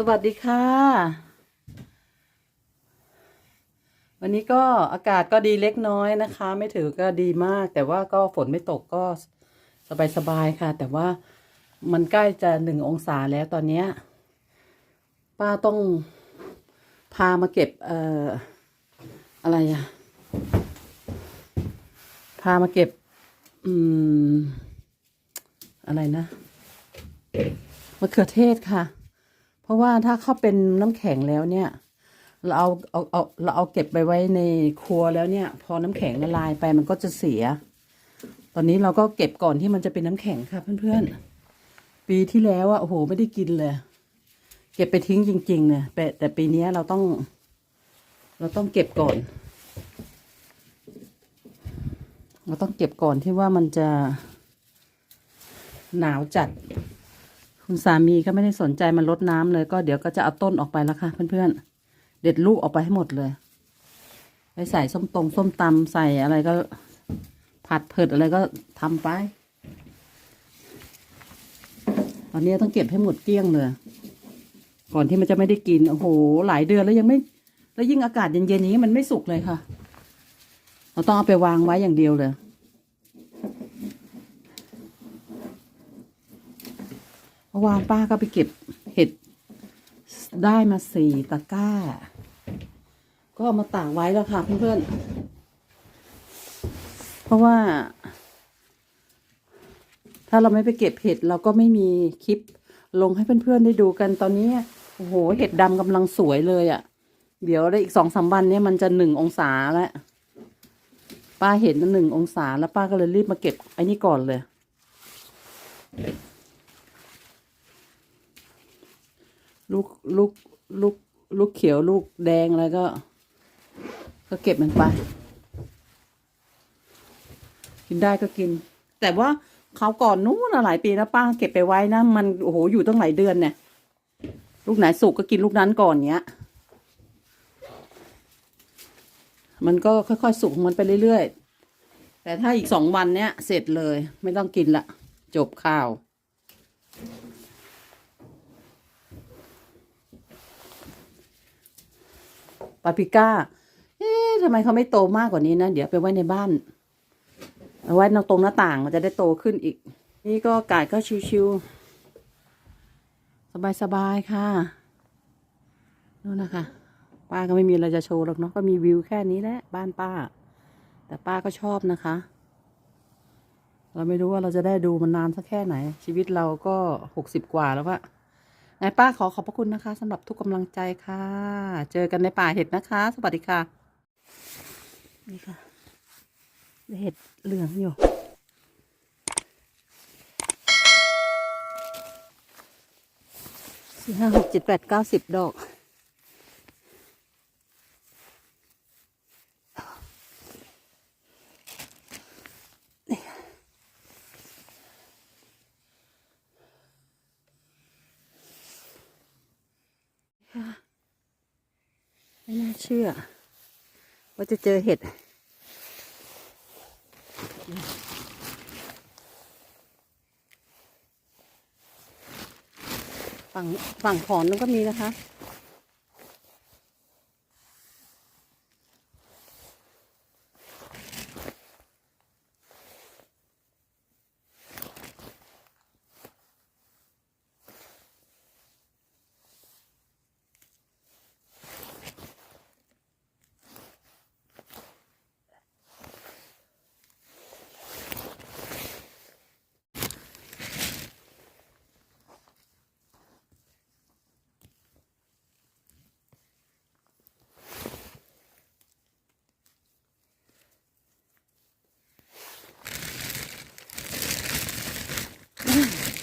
สวัสดีค่ะ วันนี้ก็อากาศก็ดีเล็กน้อยนะคะ ไม่ถือก็ดีมาก แต่ว่าก็ฝนไม่ตกก็สบายๆค่ะ แต่ว่ามันใกล้จะหนึ่งองศาแล้วตอนนี้ป้าต้องพามาเก็บเอ่ออะไรอะพามาเก็บ อืม อะไรนะมะเขือเทศค่ะ เพราะว่าถ้าเขาเป็นน้ำแข็งแล้วเนี่ย เราเอาเอาเอาเราเอาเก็บไปไว้ในครัวแล้วเนี่ย พอน้ำแข็งละลายไปมันก็จะเสีย ตอนนี้เราก็เก็บก่อนที่มันจะเป็นน้ำแข็งค่ะเพื่อนๆ ปีที่แล้วอะโอ้โหไม่ได้กินเลย เก็บไปทิ้งจริงๆเนี่ยแต่แต่ปีนี้เราต้อง เราต้องเก็บก่อน เราต้องเก็บก่อนที่ว่ามันจะหนาวจัด คุณสามีก็ไม่ได้สนใจมันลดน้ำเลย ก็เดี๋ยวก็จะเอาต้นออกไปแล้วค่ะ เพื่อนๆ เด็ดลูกออกไปให้หมดเลยไปใส่ส้มตรงส้มตำใส่อะไรก็ ผัดเผ็ดอะไรก็ทำไป ตอนนี้ต้องเก็บให้หมดเกลี้ยงเลย ก่อนที่มันจะไม่ได้กิน โอ้โห หลายเดือนแล้วยังไม่ แล้วยิ่งอากาศเย็นๆอย่างนี้มันไม่สุกเลยค่ะ เราต้องเอาไปวางไว้อย่างเดียวเลย มื่อวานป้าก็ไปเก็บเห็ดได้มาสี่ตะกร้า ก็เอามาตากไว้แล้วค่ะเพื่อนๆเพราะว่า ถ้าเราไม่ไปเก็บเห็ดเราก็ไม่มีคลิปลงให้เพื่อนๆได้ดูกันตอนนี้โอ้โหเห็ดดำกำลังสวยเลยอะ่ะ เดี๋ยวได้อีกสองสามวันเนี้ยมันจะหนึ่งองศาแล้วป้าเห็นหนึ่งองศาแล้วป้าก็เลยรีบมาเก็บไอ้นี่ก่อนเลย ลูกลูกลูกลูกเขียวลูกแดงอะไรก็ ก็เก็บมันไป กินได้ก็กิน แต่ว่าเขาก่อนนู้นหลายปีนะป้าเก็บไปไว้นะ มันโอ้โหอยู่ตั้งหลายเดือนเนี่ย ลูกไหนสุกก็กินลูกนั้นก่อนเนี้ย มันก็ค่อยๆสุกมันไปเรื่อยๆ แต่ถ้าอีกสองวันเนี้ยเสร็จเลย ไม่ต้องกินละ จบข้าว ปาปิก้า เอ๊ะทำไมเขาไม่โตมากกว่านี้นะ เดี๋ยวไปไว้ในบ้านเอาไว้ตรงหน้าต่างมันจะได้โตขึ้นอีก นี่ก็กาศก็ชิวๆสบายๆค่ะนู่นนะคะป้าก็ไม่มีอะไรจะโชว์หรอกเนาะก็มีวิวแค่นี้แหละบ้านป้า แต่ป้าก็ชอบนะคะ เราไม่รู้ว่าเราจะได้ดูมันนานสักแค่ไหน ชีวิตเราก็หกสิบกว่าแล้วอะ นายป้าขอขอบพระคุณนะคะสำหรับทุกกำลังใจค่ะ เจอกันในป่าเห็ดนะคะ สวัสดีค่ะ นี่ค่ะเห็ดเหลืองอยู่สี่ห้าหกเจ็ดแปดเก้าสิบดอก ค่ะไม่น่า เชื่อ ว่าจะเจอเห็ด ฝั่งฝั่งขอนนั้นก็มีนะคะ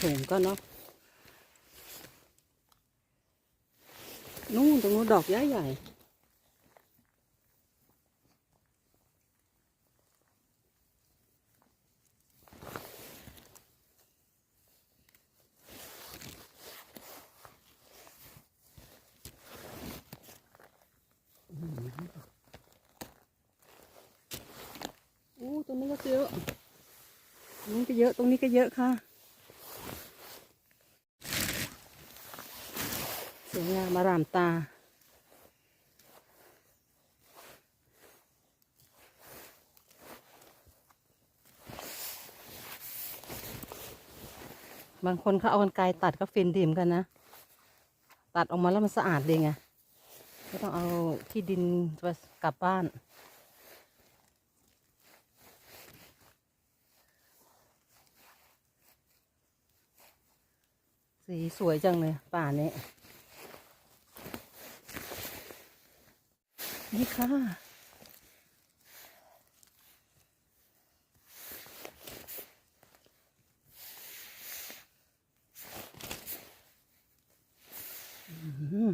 สูงก็เนาะนู่นตรงนู้นดอกใหญ่ใหญ่โอ้ตรงนี้ก็เยอะตรงนี้ก็เยอะ ตรงนี้ก็เยอะค่ะ สวยงามมารามตา บางคนเขาเอากรรไกรตัดก็ฟินดีมกันนะ ตัดออกมาแล้วมันสะอาดดีไงไม่ต้องเอาที่ดินกลับบ้านสีสวยจังเลยป่านี้ นี่ค่ะ อืม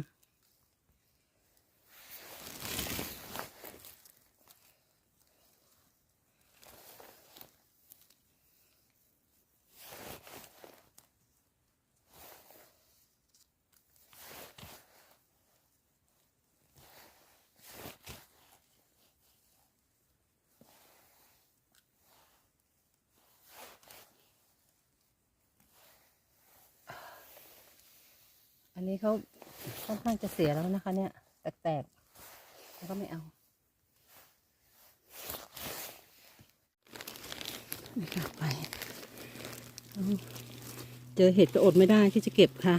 อั นี้เขาค่อนข้างจะเสียแล้วนะคะ เนี่ย แตกๆแล้วก็ไม่เอาไม่กลับไปเอาเจอเห็ดก็อดไม่ได้ที่จะเก็บค่ะ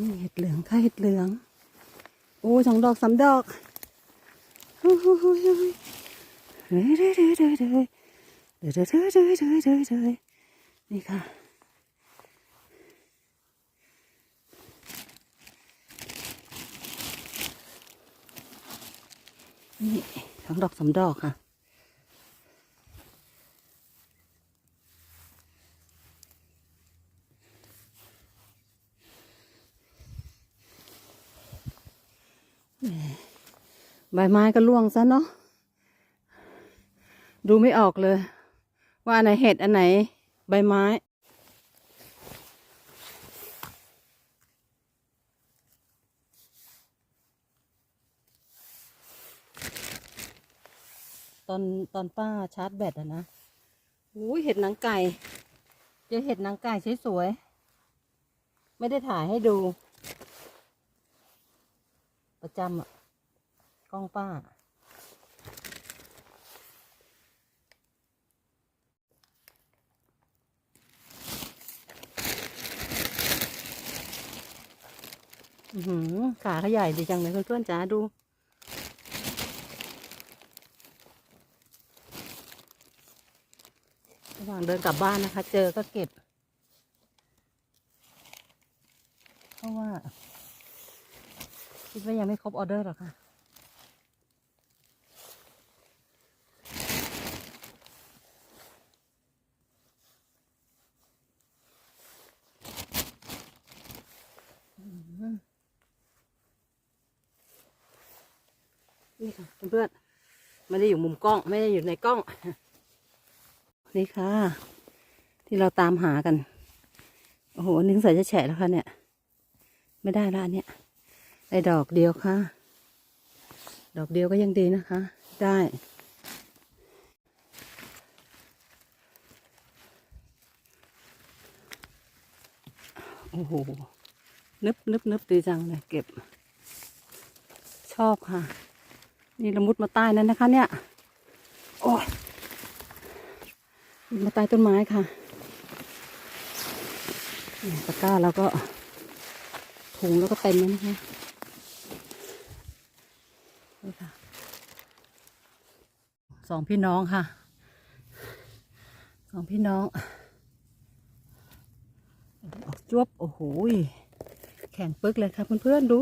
นี่เห็ดเหลืองค่ะเห็ดเหลือง โอ้สองดอกสามดอกโอ้โหโอ้โหเฮ้ยเฮ้ยเฮ้ยเฮ้ยเฮ้ยเฮ้ยเฮ้ยเฮ้ยเฮ้ยเฮ้ยเฮ้ยเฮ้ยเฮ้ยนี่ค่ะนี่สองดอกสามดอกค่ะ ใบไม้ก็ร่วงซะเนาะดูไม่ออกเลย ว่าอันไหนเห็ดอันไหน ใบไม้ ตอนตอนป้าชาร์จแบตอะนะอุ้ยเห็ดหนังไก่เจอเห็ดหนังไก่สวยๆไม่ได้ถ่ายให้ดู ประจำอะ กล้องป้า อือหือขาเขาใหญ่ดีจังเลยเพื่อนๆจ๋าดูระหว่างเดินกลับบ้านนะคะ เจอก็เก็บ เพราะว่า คิดว่ายังไม่ครบออเดอร์หรอกค่ะนี่ค่ะเพื่อนๆ ไม่ได้อยู่มุมกล้อง ไม่ได้อยู่ในกล้อง นี่ค่ะ ที่เราตามหากัน โอ้โหนนี่สงสัยจะแฉะแล้วค่ะเนี่ย ไม่ได้ละเนี่ยได้ดอกเดียวค่ะ ดอกเดียวก็ยังดีนะคะ ได้ โอ้โห นึบนึบนึบดีจังเลยเก็บ ชอบค่ะ นี่ละมุดมาใต้นั้นนะคะ เนี่ย โอ้ยมาใต้ต้นไม้ค่ะนี่ตะกร้าแล้วก็ถุงแล้วก็เต็มแล้วนะคะนี่ค่ะสองพี่น้องค่ะ สองพี่น้อง ออกจวบ โอ้โห แข็งปึกเลยค่ะเพื่อนๆดู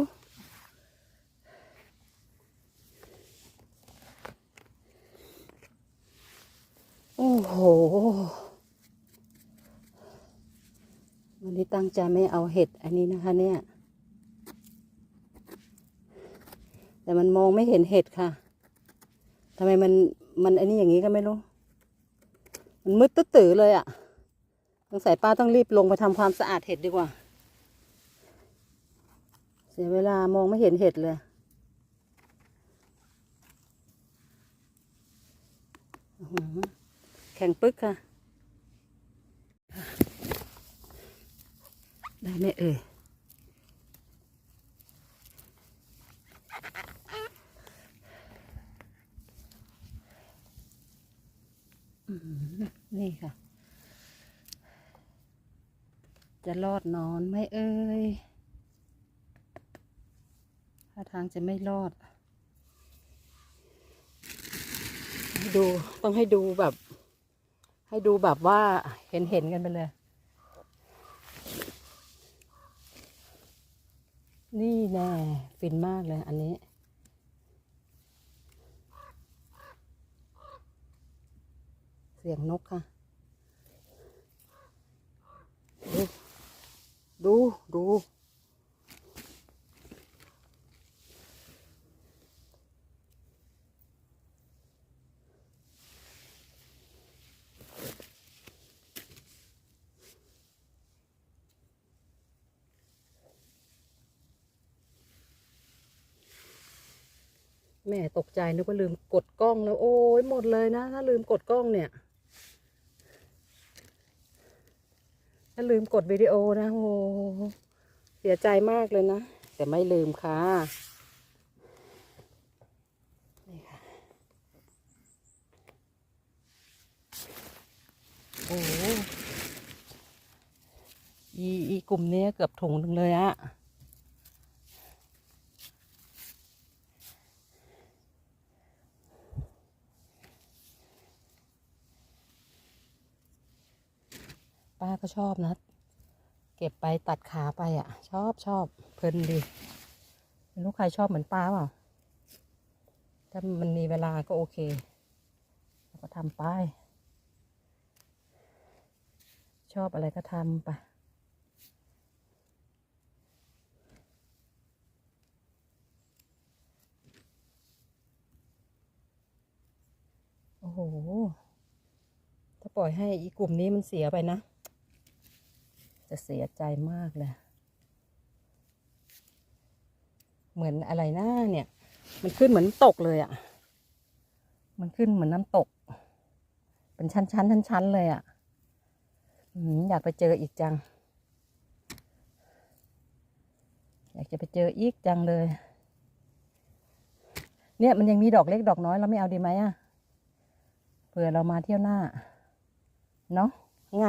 โอ้โห วันนี้ตั้งใจไม่เอาเห็ดอันนี้นะคะเนี่ย แต่มันมองไม่เห็นเห็ดค่ะทำไมมันมันอันนี้อย่างนี้ก็ไม่รู้ มันมืดตื้อเลยอะ่ะสงสัยป้าต้องรีบลงไปทำความสะอาดเห็ดดีกว่า เสียเวลามองไม่เห็นเห็ดเลยอือ แข็งปึ๊กค่ะ ได้ไหมเอ่ยอื้อนี่ค่ะ จะรอดนอนไหมเอ่ยท่าทางจะไม่รอด ดูต้องให้ดูแบบ ให้ดูแบบว่าเห็นเห็นกันไปเลย นี่แน่ฟินมากเลยอันนี้ เสียงนกค่ะ ดู ดู ดู ม่ตกใจนึกว่าลืมกดกล้องแล้ว โอ้ยหมดเลยนะ ถ้าลืมกดกล้องเนี่ย ถ้าลืมกดวิดีโอนะโอ้เสียใจมากเลยนะ แต่ไม่ลืมค่ะนี่ค่ะโอ้อีอีกลุ่มนี้เกือบถุงหนึ่งเลยอะ ป้าก็ชอบนะ เก็บไปตัดขาไปอะ ชอบชอบเพลินดีไม่รู้ใครชอบเหมือนป้าเปล่าถ้ามันมีเวลาก็โอเคแล้วก็ทำไป ชอบอะไรก็ทำไปโอ้โห ถ้าปล่อยให้อีกลุ่มนี้มันเสียไปนะ จะเสียใจมากเลย เหมือนอะไรหนะเนี่ย มันขึ้นเหมือนตกเลยอะ่ะ มันขึ้นเหมือนน้ำตก เป็นชั้นชั้นชั้นชั้นๆเลยอะ่ะอืมอยากไปเจออีกจัง อยากจะไปเจออีกจังเลย เนี่ยมันยังมีดอกเล็กดอกน้อยเราไม่เอาดีไหมอะ่ะเผื่อเรามาเที่ยวหน้า เนาะไง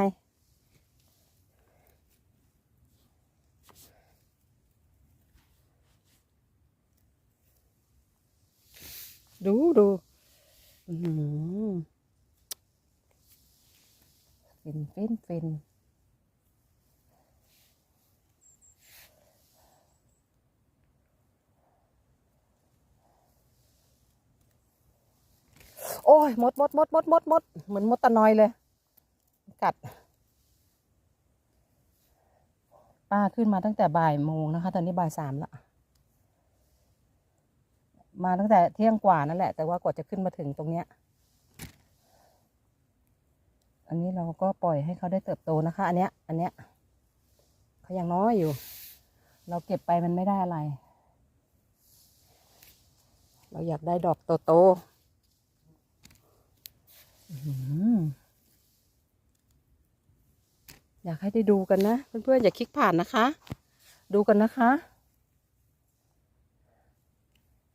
ดูดูอือหือฟินฟินฟินโอ้ยมดมดมดมดมดมดเหมือนมดตะนอยเลย กัด ป้าขึ้นมาตั้งแต่บ่ายโมงนะคะ ตอนนี้บ่ายสามละ มาตั้งแต่เที่ยงกว่านั่นแหละ แต่ว่ากว่าจะขึ้นมาถึงตรงเนี้ย อันนี้เราก็ปล่อยให้เขาได้เติบโตนะคะ อันเนี้ย อันเนี้ยเขายังน้อยอยู่ เราเก็บไปมันไม่ได้อะไร เราอยากได้ดอกโตๆอื้อหืออยากให้ได้ดูกันนะเพื่อนๆอย่าคลิกผ่านนะคะ ดูกันนะคะ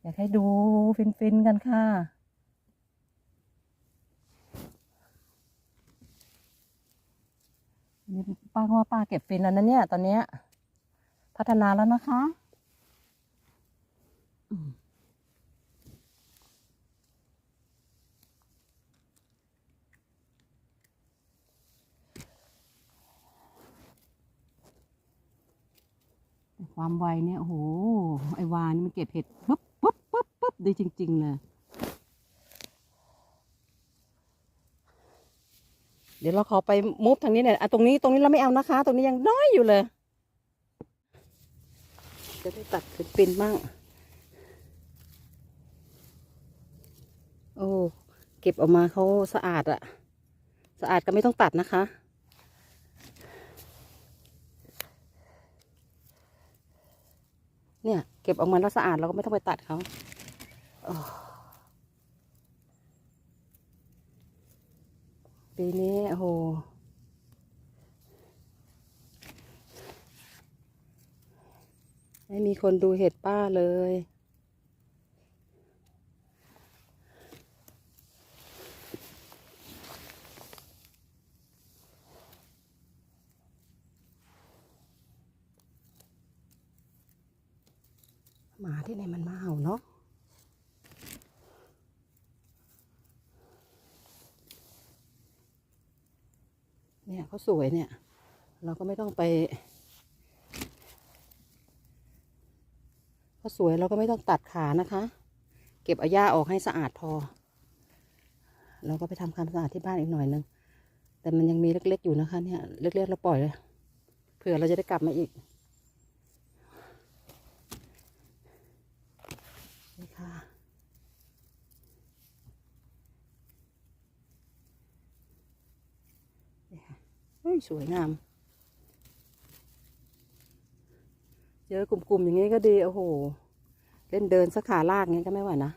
อยากให้ดูฟินๆกันค่ะ ป้าว่าป้าเก็บฟินแล้วนะเนี่ย ตอนเนี้ย พัฒนาแล้วนะคะความไวเนี่ยโอ้โหไอวานนี่มันเก็บเห็ดปุ๊บ ปุ๊บปุ๊บปุ๊บดีจริง ๆ เลย เดี๋ยวเราขอไปมุฟทางนี้หน่อยอะตรงนี้ตรงนี้เราไม่เอานะคะ ตรงนี้ยังน้อยอยู่เลย จะได้ตัดเป็นปินบ้างโอ้เก็บออกมาเขาสะอาดอะสะอาดก็ไม่ต้องตัดนะคะ เนี่ย เก็บออกมาแล้วสะอาดเราก็ไม่ต้องไปตัดเขาปีนี้โอ้โหไม่มีคนดูเห็ดป้าเลย หมาที่ไหนมันมาเห่าเนาะ เขาสวยเนี่ย เราก็ไม่ต้องไปเขาสวยเราก็ไม่ต้องตัดขานะคะ เก็บเอาหญ้าออกให้สะอาดพอ เราก็ไปทำความสะอาดที่บ้านอีกหน่อยนึงแต่มันยังมีเล็กๆอยู่นะคะเนี่ย เล็กๆเราปล่อยเลยเผื่อเราจะได้กลับมาอีก นี่ค่ะ นี่ค่ะเฮ้ ยสวยงามเจอกลุ่มๆอย่างนี้ก็ดีโอ้โห เล่นเดินสักขาลากงี้ก็ไม่ไหวนะ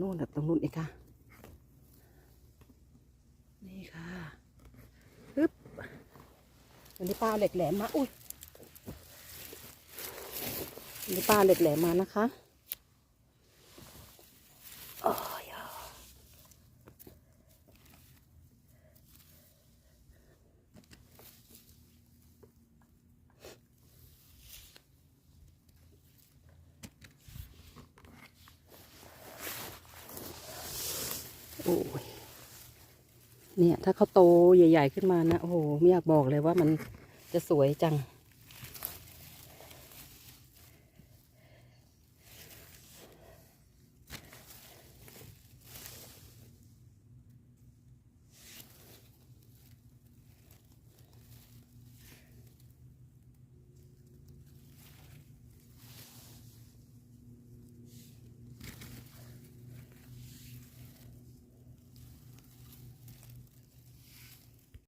นู่นแบบตรงนู้นอีกค่ะ นี่ค่ะปึ๊บวันนี้ป้าเหล็กแหลมมาอุ้ยวันนี้ป้าเอาเหล็กแหลมมานะคะ เนี่ย ถ้าเขาโตใหญ่ ๆ ขึ้นมานะ โอ้โห ไม่อยากบอกเลยว่ามันจะสวยจัง